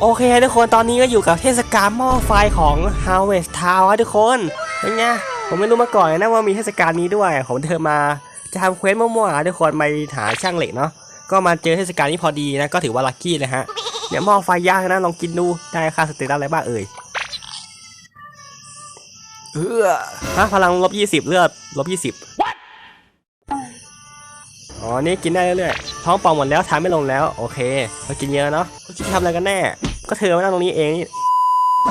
โอเคทุกคนตอนนี้ก็อยู่กับเทศกาลหม้อไฟของ Harvest Town ครับทุกคนเป็นไงผมไม่รู้มาก่อนนะว่ามีเทศกาลนี้ด้วย ผมเธอมาจะทำเควสมั่วๆทุกคนไปหาช่างเหล็กเนาะก็มาเจอเทศกาลนี้พอดีนะก็ถือว่าลัคกี้เลยฮะเนี่ยหม้อไฟย่างนะลองกินดูได้ค่าสเตตัสอะไรบ้างเอ่ยเออฮะพลังลบยี่สิบเลือดลบยี่สิบ อ๋อ นี่กินได้เรื่อยๆ ท้องป่องหมดแล้วทานไม่ลงแล้ว โอเคมากินเยอะเนาะคุณคิดทำอะไรกันแน่ ก็เธอมานั่งตรงนี้เองนี่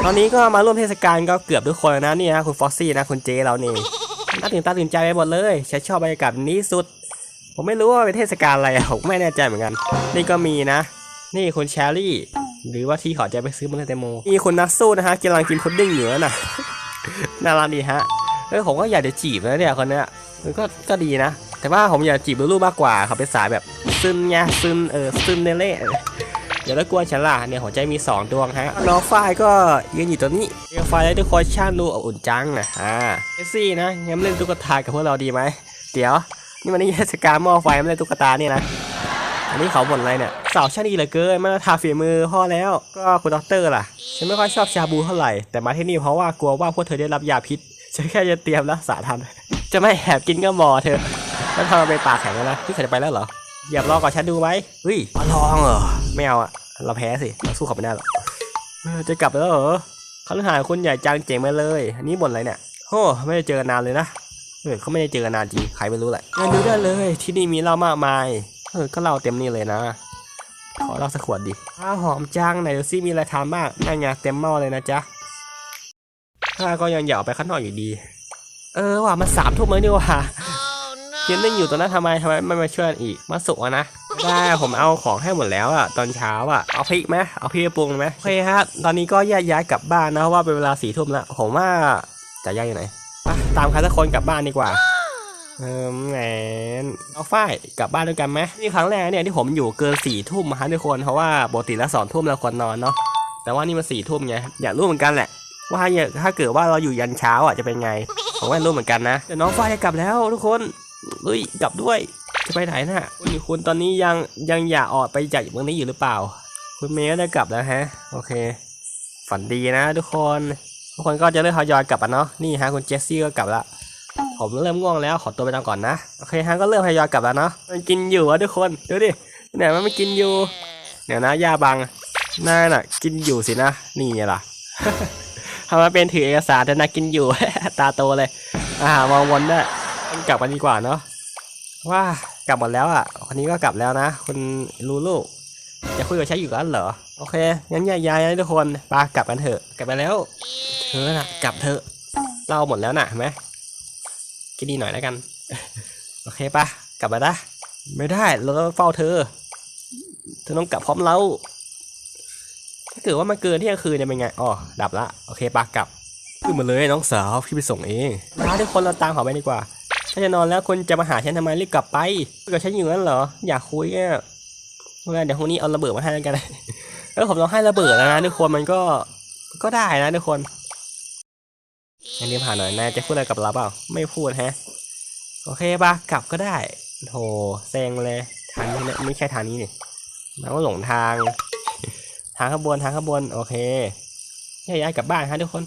ตอนนี้ก็มาร่วมเทศกาลก็เกือบทุกคนนะนี่นะคุณฟ็อกซี่นะคุณเจเรานี่น่าตื่นตาตื่นใจไปหมดเลยฉันชอบบรรยากาศนี้สุด ผมไม่รู้ว่าเป็นเทศกาลอะไรผมไม่แน่ใจเหมือนกัน นี่ก็มีนะ นี่คุณแชรี่ หรือว่าที่ขอใจไปซื้อมันเตโมนี่คุณนักสู้นะฮะกำลังกินพุดดิ้งอยู่นั่นน่ะน่ารักดีฮะเออผมก็อยากจะจีบนะเนี่ยคนเนี้ยก็ก็ดีนะ แต่ว่าผมอยากจีบลูกๆมากกว่าเขาเป็นสายแบบซึนไงซึนเออซึนเนเล่อย่าแล้วกวนฉันล่ะเนี่ยหัวใจมี 2 ดวงฮะน้องฝ้ายก็ยืนอยู่ตรงนี้เรียกไฟแล้ทุกคนช่างดูอบอุ่นจังนะอ่าเจสซี่นะยังไม่เล่นตุ๊กตากับพวกเราดีไหมเดี๋ยว นี่มันนี่เทศกาลหม้อไฟไม่เล่นตุ๊กตาเนี่ยนะอันนี้เขาบ่นอะไรเนี่ยสาวช่างดีเหลือเกินมาทาฝีมือพ่อแล้ว ก็คุณด็อกเตอร์ล่ะฉันไม่ค่อยชอบชาบูเท่าไหร่แต่มาที่นี่เพราะว่ากลัวว่าพวกเธอได้รับยาพิษฉันแค่จะเตรียมรักษาทันจะไม่แอบกินก็หมอเธอ แล้วทำไมไปปากแข็งแล้วนะพี่เคยจะไปแล้วเหรออยากลองกับฉันดูไหมเฮ้ยมาลองเหรอไม่เอาอะเราแพ้สิเราสู้เขาไม่ได้หรอกเออจะกลับแล้วเหรอเขาหาคนใหญ่จังเจ๋งมาเลยอันนี้บ่นอะไรเนี่ยโอ้ไม่ได้เจอกันนานเลยนะเออเขาไม่ได้เจอกันนานจริงใครไม่รู้แหละเดินดูได้เลยที่นี่มีเหล้ามากมายเออก็เหล้าเต็มนี่เลยนะขอเหล้าสักขวดดิข้าวหอมจังไหนดูซิมีอะไรทานบ้างนั่นไงเต็มหม้อเลยนะจ๊ะข้าก็ยังอยากออกไปข้างนอกอยู่ดี เออว่ะมันสามทุ่มแล้วนี่ว่ะ ยืนนิ่งอยู่ตรงนั้นทำไมทำไมไม่มาช่วยกันอีก มาสุกอะนะได้ผมเอาของให้หมดแล้วอะตอนเช้าอะเอาพริกไหมเอาพริกไปปรุงไหมโอเคฮะตอนนี้ก็แยกย้ายกลับบ้านนะเพราะว่าเป็นเวลาสี่ทุ่มแล้วผมว่าจะย้ายอยู่ไหนไปตามใครสักคนกลับบ้านดีกว่าเออแหมเอาฝ้ายกลับบ้านด้วยกันไหมนี่ครั้งแรกเนี่ยที่ผมอยู่เกินสี่ทุ่มฮะทุกคนเพราะว่าปกติแล้วสองทุ่มเราควรนอนเนาะแต่ว่านี่มันสี่ทุ่มไงอยากรู้เหมือนกันแหละ ว่าถ้าเกิดว่าเราอยู่ยันเช้าอะจะเป็นไงผมว่ารู้เหมือนกันนะเดี๋ยวน้องฝ้ายจะกลับแล้วทุกคน เฮ้ยกลับด้วยจะไปไหนน่ะคุณคุณตอนนี้ยังยังอยากออกไปจากเมืองนี้อยู่หรือเปล่า คุณเมย์ก็จะกลับแล้วฮะ โอเค ฝันดีนะทุกคนทุกคนก็จะเริ่มทยอยกลับอะเนาะนี่ฮะคุณเจสซี่ก็กลับละผมเริ่มง่วงแล้วขอตัวไปนอนก่อนนะโอเคฮะก็เริ่มทยอยกลับแล้วเนาะมันกินอยู่อะทุกคนดูดิเนี่ยมันไม่กินอยู่เดี๋ยวนะยาบังน่าน่ะ กินอยู่สินะนี่ไงล่ะทำมาเป็นถือเอกสารแต่นากินอยู่ตาโตเลย อ่ามองวนได้ กลับกันดีกว่าเนาะว่ากลับหมดแล้วอะคนนี้ก็กลับแล้วนะคุณลูลูจะคุยกับฉันอยู่กันเหรอโอเคงั้นยกย้ายนะทุกคนปากลับกันเถอะกลับไปแล้วเธอน่ะกลับเถอะเราหมดแล้วน่ะเห็นไหมคิดดีหน่อยแล้วกัน โอเคปะกลับมาได้ไม่ได้เราต้องเฝ้าเธอ เธอต้องกลับพร้อมเราถ้าเกิดว่ามันเกินเที่ยงคืนจะเป็นไงอ๋อดับละโอเคปะกลับขึ้นมาเลยน้องสาวพี่ไปส่งเองมาทุกคนเราตามเขาไปดีกว่า ถ้าจะนอนแล้วคุณจะมาหาฉันทำไมรีบกลับไปกับฉันอยู่นั่นเหรอ อยากคุยอะเดี๋ยวพรุ่งนี้เอาระเบิดมาให้กันเออผมลองให้ระเบิดแล้วนะทุกคนมันก็ก็ได้นะทุกคนอันนี้ผ่านหน่อยนายจะพูดอะไรกับเราเปล่า ไม่พูดฮะ โอเคปะกลับก็ได้โธ่แซงเลยทางนี้นะไม่ใช่ทางนี้นี่เราก็หลงทาง ทางขบวนทางขบวนโอเคแยกย้ายกลับบ้านฮะทุกคน